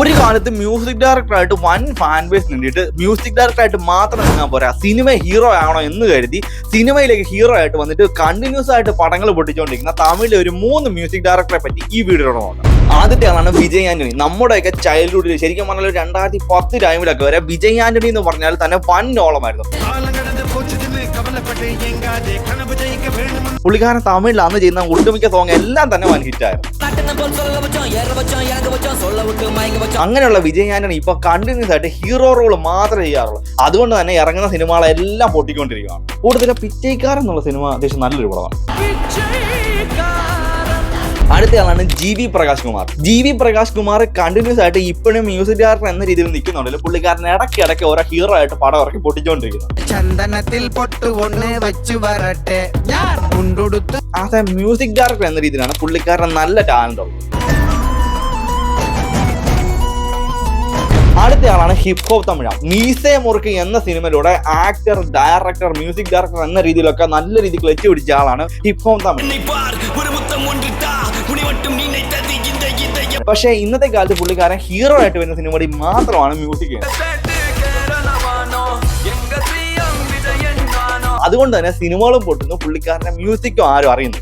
ഒരു കാലത്ത് മ്യൂസിക് ഡയറക്ടറായിട്ട് വൻ ഫാൻ ബേസ് വേണ്ടിയിട്ട് മ്യൂസിക് ഡയറക്ടറായിട്ട് മാത്രം നിന്നാൽ പോരാ. സിനിമ ഹീറോ ആണോ എന്ന് കരുതി സിനിമയിലേക്ക് ഹീറോ ആയിട്ട് വന്നിട്ട് കണ്ടിന്യൂസ് ആയിട്ട് പടങ്ങൾ പൊട്ടിച്ചുകൊണ്ടിരിക്കുന്ന തമിഴിലെ ഒരു മൂന്ന് മ്യൂസിക് ഡയറക്ടറെ പറ്റി ഈ വീഡിയോ നോക്കാം. ആദ്യത്തെ ആളാണ് വിജയ് ആന്റണി. നമ്മുടെയൊക്കെ ചൈൽഡ്ഹുഡിൽ ശരിക്കും പറഞ്ഞാൽ രണ്ടായിരത്തി പത്ത് ടൈമിലൊക്കെ വരെ വിജയ് ആന്റണി എന്ന് പറഞ്ഞാൽ തന്നെ വൻ ഓളമായിരുന്നു. പുള്ളിക്കാരൻ തമിഴിൽ അന്ന് ചെയ്യുന്ന ഒട്ടുമിക്ക സോങ് എല്ലാം തന്നെ വൻ ഹിറ്റായിരുന്നു അങ്ങനെയുള്ള വിജയ് ആന്റണി ഇപ്പൊ കണ്ടിന്യൂസ് ആയിട്ട് ഹീറോ റോൾ മാത്രമേ ചെയ്യാറുള്ളൂ. അതുകൊണ്ട് തന്നെ ഇറങ്ങുന്ന സിനിമകളെല്ലാം പൊട്ടിക്കൊണ്ടിരിക്കുകയാണ്. കൂടുതലും പിറ്റേക്കാരൻ എന്നുള്ള സിനിമ അത്യാവശ്യം നല്ലൊരു പടമാണ്. അടുത്തയാളാണ് G V Prakash Kumar. G V Prakash Kumar continuous ആയിട്ട് ഇപ്പോഴും മ്യൂസിക് ഡയറക്ടർ എന്ന രീതിയിൽ നിൽക്കുന്നുണ്ടല്ലോ പുള്ളിക്കാരൻ ഇടയ്ക്ക് ഇടയ്ക്ക് ഓരോ ഹീറോ ആയിട്ട് പടം ഇറക്കി പൊട്ടിച്ചുകൊണ്ടിരിക്കുന്നു ചന്ദനത്തിൽ പൊട്ടു ഒന്ന് വെച്ചു വരട്ടെ. ഞാൻ മുണ്ടുടുത്ത് ആസ് മ്യൂസിക് ഡയറക്ടർ എന്ന രീതിയിലാണ് പുള്ളിക്കാരൻ നല്ല ടാലന്റ് ഉള്ളത്. അടുത്തയാളാണ് ഹിപ് ഹോപ്പ് തമിഴ. മീസെ മുറുക്കി എന്ന സിനിമയിലൂടെ ആക്ടർ ഡയറക്ടർ മ്യൂസിക് ഡയറക്ടർ എന്ന രീതിയിലൊക്കെ നല്ല രീതിയിൽ ക്ലച്ച് പിടിച്ച ആളാണ് ഹിപ് ഹോപ്പ് തമിഴ്. പക്ഷേ ഇന്നത്തെ കാലത്ത് പുള്ളിക്കാരൻ ഹീറോ ആയിട്ട് വരുന്ന സിനിമയിൽ മാത്രമാണ് മ്യൂസിക് അതുകൊണ്ട് തന്നെ സിനിമകളും പൊട്ടുന്നു. പുള്ളിക്കാരന്റെ മ്യൂസിക്കും ആരും അറിയുന്നു